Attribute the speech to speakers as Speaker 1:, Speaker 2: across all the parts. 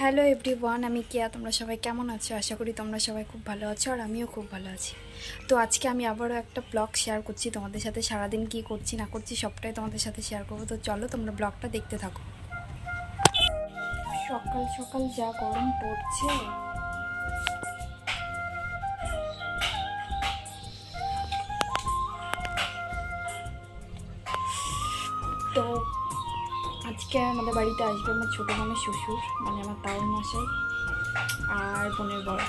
Speaker 1: Hello everyone, আমি কেয়া। তোমরা সবাই কেমন আছো? আশা করি তোমরা সবাই খুব ভালো আছো আর আমিও খুব ভালো আছি। তো আজকে আমি আবারও একটা ব্লগ শেয়ার করছি। তোমাদের সাথে সারাদিন কি করছি, না করছি সবটাই তোমাদের সাথে শেয়ার করব। তো চলো তোমরা ব্লগটা দেখতে থাকো। সকাল সকাল যা গরম পড়ছে আজকে আমাদের বাড়িতে আসবে আমার ছোটো বোনের শ্বশুর মানে আমার তাওর মশাই আর বোনের বড়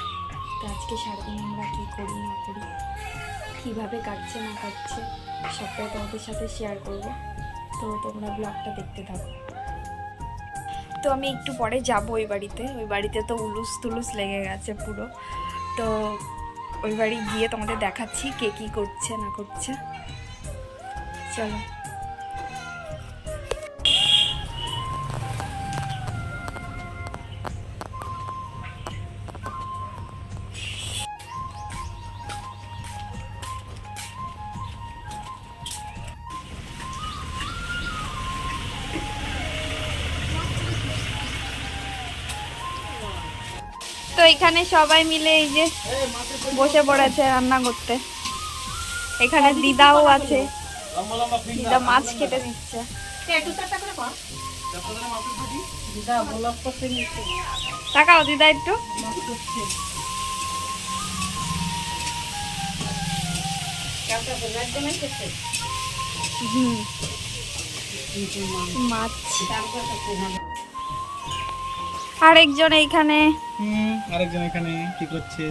Speaker 1: তো আজকে সারাদিন আমরা কী করি, না করি, কীভাবে কাটছে, না কাটছে, সবটাই তোমাদের সাথে শেয়ার করব। তো তোমরা ব্লগটা দেখতে থাকো। তো আমি একটু পরে যাব ওই বাড়িতে। ওই বাড়িতে তো উলুস তুলুস লেগে গেছে পুরো। তো ওই বাড়ি গিয়ে তোমাদের দেখাচ্ছি কে কী করছে, না করছে। চলো। এখানে সবাই মিলে এই যে বসে পড়েছে রান্না করতে। এখানে দিদাও আছে। দিদা মাছ কেটে দিচ্ছে। তাকাও দিদা একটু। মাছ। আরেকজন এইখানে।
Speaker 2: হুম আরেকজন এখানে কি করছে?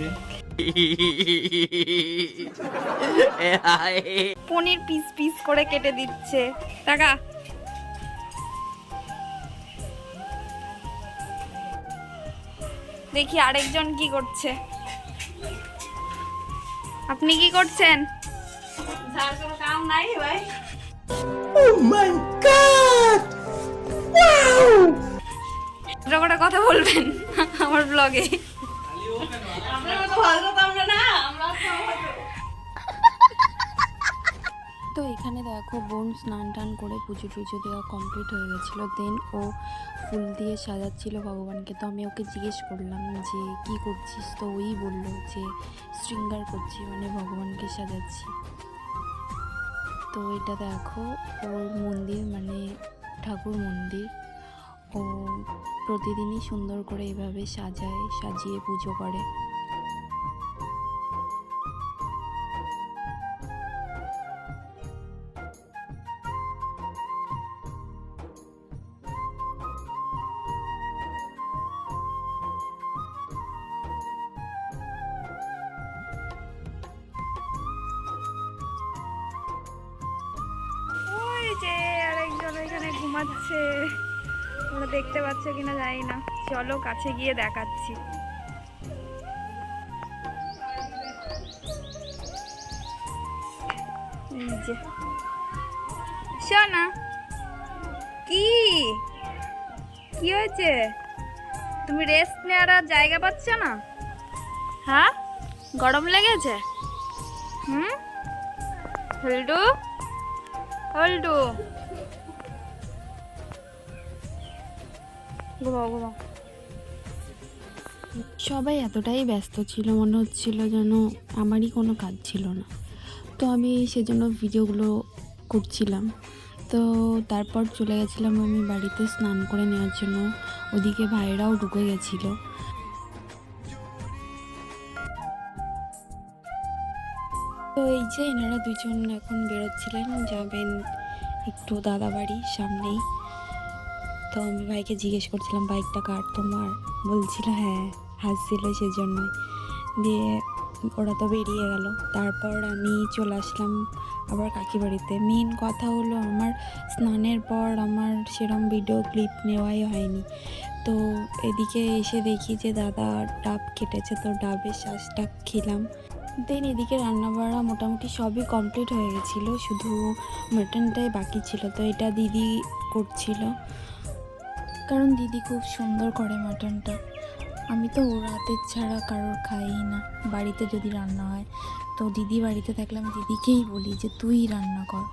Speaker 1: পনির পিস পিস করে কেটে দিচ্ছে। টাকা। দেখি আরেকজন কি করছে। আপনি কি করছেন? যার কোনো কাম নাই ভাই। ছোট করে কথা বলবেন আমার ব্লগে তো এখানে দেখো বোন স্নান টান করে পুজো টুজো দেওয়া কমপ্লিট হয়ে গেছিল। দেন ও ফুল দিয়ে সাজাচ্ছিল ভগবানকে। তো আমি ওকে জিজ্ঞেস করলাম যে, কি করছিস? তো ওই বলল যে, শৃঙ্গার করছি মানে ভগবানকে সাজাচ্ছি। তো এটা দেখো ওর মন্দির মানে ঠাকুর মন্দির। ও প্রতিদিনই সুন্দর করে এভাবে সাজায় সাজিয়ে পুজো করে। আরেকজন ওইখানে ঘুমাচ্ছে। তোমরা দেখতে পাচ্ছ কিনা জানি না। চলো কাছে গিয়ে দেখাচ্ছি। শোনা কি? কি হয়েছে? তুমি রেস্ট নেওয়ার আর জায়গা পাচ্ছ না? হ্যাঁ? গরম লেগেছে? হুম? হল্টু হল্টু ঘুমাও ঘুমাও। সবাই এতটাই ব্যস্ত ছিল, মনে হচ্ছিল যেন আমারই কোনো কাজ ছিল না। তো আমি সেজন্য ভিডিওগুলো করছিলাম। তো তারপর চলে গেছিলাম আমি বাড়িতে স্নান করে নেওয়ার জন্য। ওদিকে ভাইরাও ঢুকে গেছিল। তো এই যে এনারা দুজন এখন বেরোচ্ছিলেন, যাবেন একটু দাদা বাড়ি সামনেই। তো আমি ভাইকে জিজ্ঞেস করছিলাম, বাইকটা কার তোমার? বলছিল হ্যাঁ হাসছিল সেজন্যই। দিয়ে ওরা তো বেরিয়ে গেল। তারপর আমি চলে আসলাম আবার কাকি বাড়িতে। মেন কথা হলো আমার স্নানের পর আমার সেরম ভিডিও ক্লিপ নেওয়াই হয়নি। তো এদিকে এসে দেখি যে দাদা ডাব কেটেছে, তো ডাবের শ্বাসটা খেলাম। দেন এদিকে রান্নাবাড়া মোটামুটি সবই কমপ্লিট হয়ে গেছিল, শুধু মাটনটাই বাকি ছিল। তো এটা দিদি করছিল। কারণ দিদি খুব সুন্দর করে মাটনটা। আমি তো ওর হাতের ছাড়া কারোর খাই না। বাড়িতে যদি রান্না হয়, তো দিদি বাড়িতে থাকলে আমি দিদিকেই বলি যে, তুই রান্না কর।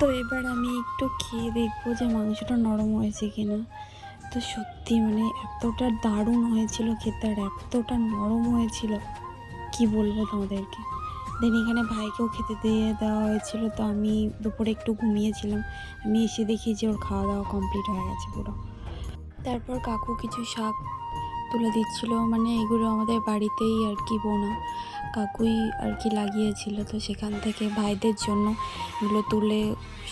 Speaker 1: তো এবার আমি একটু খেয়ে দেখব যে মাংসটা নরম হয়েছে কিনা। তো সত্যি মানে এতটা দারুণ হয়েছিল খেতে, আর এতটা নরম হয়েছিল। কি বলব তোমাদেরকে? দেন এখানে ভাইকেও খেতে দিয়ে দেওয়া হয়েছিল, তো আমি দুপুরে একটু ঘুমিয়েছিলাম। আমি এসে দেখি যে ওর খাওয়া দাওয়া কমপ্লিট হয়ে গেছে পুরো। তারপর কাকু কিছু শাক তুলে দিচ্ছিল মানে এগুলো আমাদের বাড়িতেই আর কি বোনা। কাকুই আর কি লাগিয়েছিল, তো সেখান থেকে ভাইদের জন্য এগুলো তুলে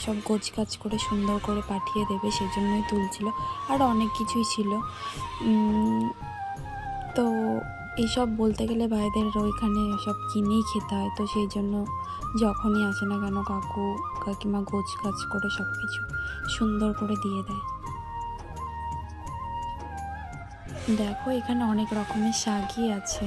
Speaker 1: সব গোছ কাজ করে সুন্দর করে পাঠিয়ে দেবে, সেজন্যই তুলছিল। আর অনেক কিছুই ছিল। তো এইসব বলতে গেলে ভাইদের ওইখানে সব কিনেই খেতে হয়। তো সেই জন্য যখনই আসে না কেন কাকু, কাকিমা গোছ কাজ করে সব কিছু সুন্দর করে দিয়ে দেয়। দেখো, এখানে অনেক রকমের শাকই আছে।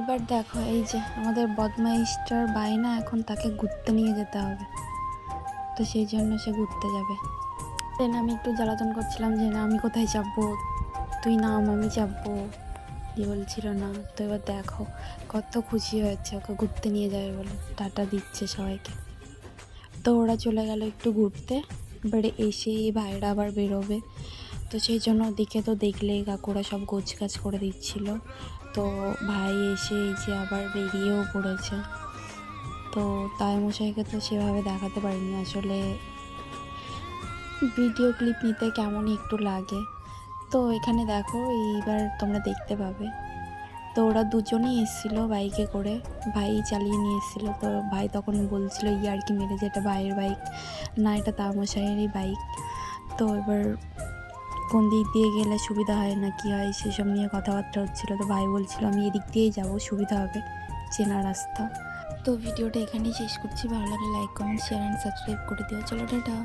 Speaker 1: এবার দেখো, এই যে আমাদের বদমাইশটার বাইনা এখন তাকে ঘুরতে নিয়ে যেতে হবে। তো সেই জন্য সে ঘুরতে যাবে। দেন আমি একটু জ্বালাতন করছিলাম যে, না, আমি কোথায় যাব? তুই নাম, আমি যাব। দিয়ে বলছিল, না, তো এবার দেখো, কত খুশি হয়েছে ওকে ঘুরতে নিয়ে যাবে বলে। টাটা দিচ্ছে সবাইকে। তো ওরা চলে গেল একটু ঘুরতে। এবারে এসেই ভাইরা আবার বেরোবে। তো সেই জন্য ওদিকে তো দেখলেই কাকুরা সব গোছ গাছ করে দিচ্ছিল। তো ভাই এসে এই যে আবার বেরিয়েও পড়েছে। তো তাই মশাইকে তো সেভাবে দেখাতে পারিনি। আসলে ভিডিও ক্লিপ নিতে কেমন একটু লাগে। তো এখানে দেখো, এইবার তোমরা দেখতে পাবে। তো ওরা দুজনেই এসেছিল বাইকে করে। ভাই চালিয়ে নিয়ে এসেছিল। তো ভাই তখন বলছিল ইয়ার কি মেরে যে এটা ভাইয়ের বাইক না, এটা তামশাইয়েরই বাইক তো এবার কোন দিক দিয়ে গেলে সুবিধা হয় না কি হয়, সেসব নিয়ে কথাবার্তা হচ্ছিল। তো ভাই বলছিল, আমি এদিক দিয়েই যাব, সুবিধা হবে। চেনা রাস্তা। তো ভিডিওটা এখানেই শেষ করছি। ভালো লাগলে like comment share and subscribe করে দিও। চলো, টাটা।